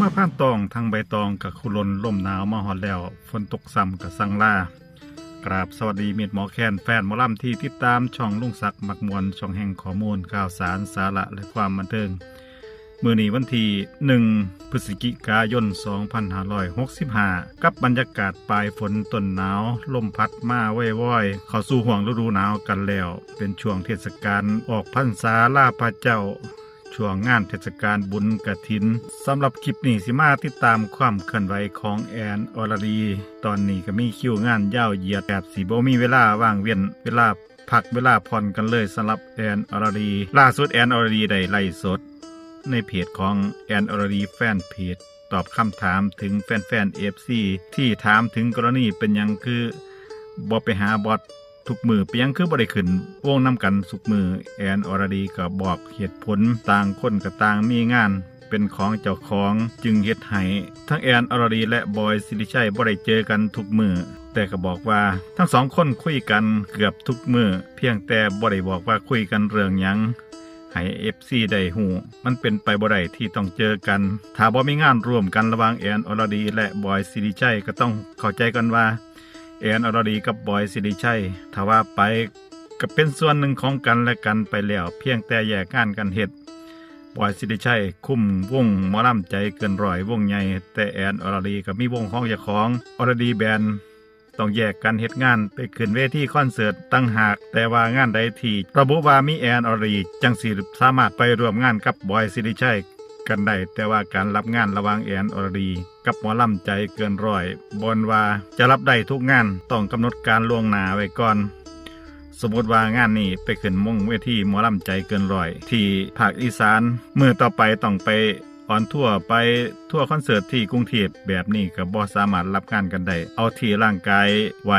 มาผ่านตองทางใบตองกับคุลนล่มหนาวมาหอดแล้ว ฝนตกซ้ำกับสังลากราบสวัสดีเมิตรหมอแคนแฟนหมอลำที่ติดตามช่องลุงศักดิ์มักมวลช่องแห่งข้อมูลข่าวสารสาระและความบันเทิงมือนี้วันที่ 1 พฤศจิกายน 2565 กับบรรยากาศปลายฝนต้นหนาว ลมพัดมาว่อยๆ เข้าสู่ห่วงฤดูหนาวกันแล้ว เป็นช่วงเทศกาลออกพรรษาลาพระเจ้า ช่วงงานเทศกาลบุญกระถินสำหรับคลิปนี้สิมาติดตามความเคลื่อนไหวของแอนอรดี ตอนนี้ก็มีคิวงานยาวเหยียดแบบสีโบมีเวลาว่างเว้นเวลาพักเวลาผ่อนกันเลยสำหรับแอนอรดี ล่าสุดแอนอรดีได้ไล่สด ในเพจของแอนอรดีแฟนเพจตอบคำถามถึงแฟนๆเอฟซีที่ถามถึงกรณีเป็นยังคือบอไปหาบอส ทุกมือเปียงคือบ่ได้ขึ้นวงน้ำกันสุกมือแอนอรดีก็บอกเหตุผลต่างคนกับต่างมีงาน เป็นของเจ้าของจึงเฮ็ดให้ทั้งแอนอรดีและบอยสิริชัยบ่ได้เจอกันทุกมือแต่ก็บอกว่าทั้งสองคนคุยกันเกือบทุกมือเพียงแต่บ่ได้บอกว่าคุยกันเรื่องหยังให้เอฟซีได้หูมันเป็นไปบ่ได้ที่ต้องเจอกัน ถ้าบ่มีงานร่วมกันระหว่างแอนอรดี และบอยสิริชัยก็ต้องเข้าใจกันว่า แอนอรดีกับบอยสิริชัยถ้าว่าไปก็เป็นส่วนหนึ่งของกันและกันไปแล้ว เพียงแต่แยกงานกันเฮ็ดบอยสิริชัย คุ้มวงมอลำใจเกินร้อยวงใหญ่แต่แอนอรดีก็มีวงของเจ้าของอรดีแบนต้องแยกกันเฮ็ดงานไปขึ้นเวทีคอนเสิร์ตตั้งหากแต่ว่างานใดที่ระบุว่ามีแอนอรีจังสิสามารถไปร่วมงานกับบอยสิริชัย กันได้แต่ว่าการรับงานระวังแอนอรดี กับหมอลำใจเกินร้อยบนว่าจะรับได้ทุกงานต้องกำหนดการล่วงหน้าไว้ก่อน สมมติว่างานนี้ไปขึ้นมงเวทีหมอลำใจเกินร้อย ที่ภาคอีสานมือต่อไปต้องไป ออนทั่วร์ไปทั่วร์คอนเสิร์ตที่กรุงเทพแบบนี้ก็บ่สามารถรับงานกันได้เอาที่ร่างกายไหว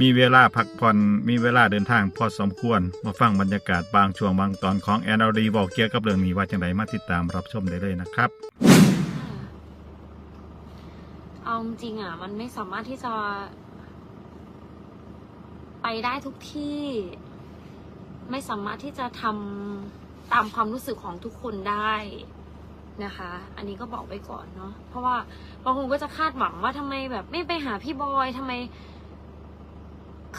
มีเวลาพักผ่อนมีเวลาเดินทางพอสมควร มาฟังบรรยากาศบางช่วงบางตอนของแอนอรีบอกเกี่ยวกับเรื่องนี้ว่าจังไดมาติดตามรับชมได้เลยนะครับเอาจริงอะ มันไม่สามารถที่จะ ไปได้ทุกที่ ไม่สามารถที่จะทำตามความรู้สึกของทุกคนได้ นะคะ อันนี้ก็บอกไว้ก่อนเนาะ เพราะว่าบางคนก็จะคาดหวังว่าทำไมแบบไม่ไปหาพี่บอยทำไม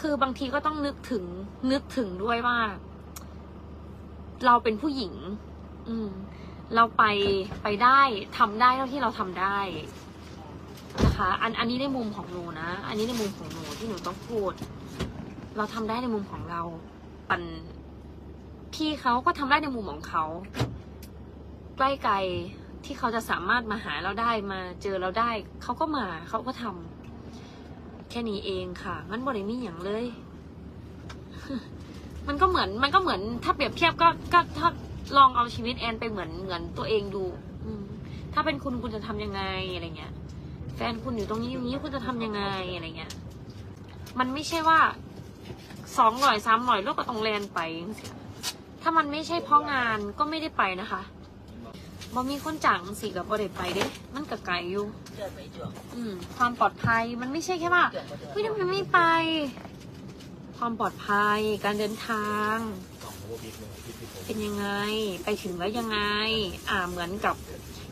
คือบางทีก็ต้องนึกถึง นึกถึงด้วยว่า เราเป็นผู้หญิง อืม เราไปไปได้ทำได้เท่าที่เราทำได้นะคะอันอันนี้ในมุมของหนูนะ อันนี้ในมุมของหนูที่หนูต้องพูด เราทำได้ในมุมของเราปันพี่เขาก็ทำได้ในมุมของเขา ใกล้ไกลที่เขาจะสามารถมาหาเราได้มาเจอเราได้ เขาก็มาเขาก็ทำแค่นี้เองค่ะ มันบริมีอย่างเลย มันก็เหมือน มันก็เหมือน ถ้าเปรียบเทียบก็ก็ถ้าลองเอาชีวิตแอนไปเหมือนเหมือนตัวเองดู อืมถ้าเป็นคุณคุณจะทำยังไงอะไรเงี้ย แฟนคุณอยู่ตรงนี้อย่างนี้คุณจะทำยังไงอะไรเงี้ย มันไม่ใช่ว่าสองหน่อยสามหน่อยลูกก็ต้องแลนไป ถ้ามันไม่ใช่เพราะงานก็ไม่ได้ไปนะคะ บ่มีคนจ้างสิกับบ่ได้ไปเด้ มันก็ไกลอยู่อืม ความปลอดภัยมันไม่ใช่แค่ว่าเฮ้ยทำไมไม่ไป ความปลอดภัย การเดินทางเป็นยังไง ไปถึงแล้วยังไง อ่าเหมือนกับ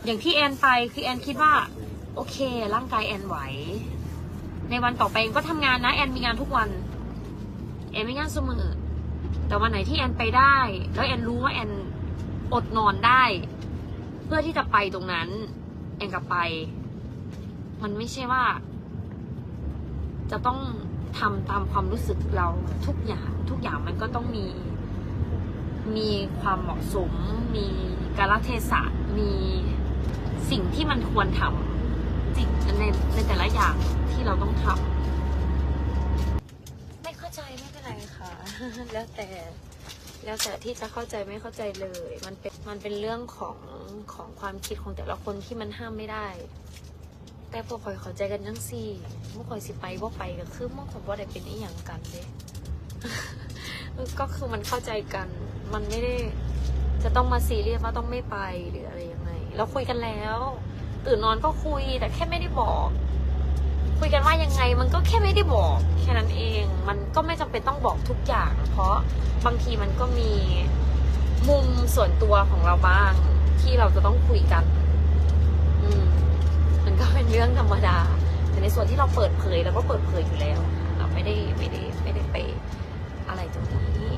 อย่างที่แอนไปคือแอนคิดว่า โอเค ร่างกายแอนไหว ในวันต่อไปแอนก็ทำงานนะ แอนมีงานทุกวัน แอนมีงานเสมอแต่วันไหนที่แอนไปได้ แล้วแอนรู้ว่าแอนอดนอนได้เพื่อที่จะไปตรงนั้น แอนก็ไป มันไม่ใช่ว่า จะต้องทำตามความรู้สึกเราทุกอย่าง ทุกอย่างมันก็ต้องมี มีความเหมาะสม มีกาลเทศะมีสิ่งที่มันควรทำสิ่งในในแต่ละอย่างที่เราต้องทำไม่เข้าใจไม่เป็นไรค่ะ แล้วแต่ แล้วแต่ที่จะเข้าใจไม่เข้าใจเลย มันเป็นมันเป็นเรื่องของของความคิดของแต่ละคนที่มันห้ามไม่ได้ แต่พวกคอยเข้าใจกันยังสี่เมื่อคอยสิไปว่าไปก็คือเมื่อคอยว่าได้เป็นอีหยังกันเด้ก็คือมันเข้าใจกัน มันไม่ได้จะต้องมาซีเรียสว่าต้องไม่ไปหรืออะไรยังไง เราคุยกันแล้ว ตื่นนอนก็คุยแต่แค่ไม่ได้บอก คุยกันว่ายังไงมันก็แค่ไม่ได้บอกแค่นั้นเอง มันก็ไม่จำเป็นต้องบอกทุกอย่าง เพราะบางทีมันก็มีมุมส่วนตัวของเราบ้างที่เราจะต้องคุยกัน อืม มันก็เป็นเรื่องธรรมดา แต่ในส่วนที่เราเปิดเผยเราก็เปิดเผยอยู่แล้ว เราไม่ได้ไม่ได้ไม่ได้ไปอะไรตรงนี้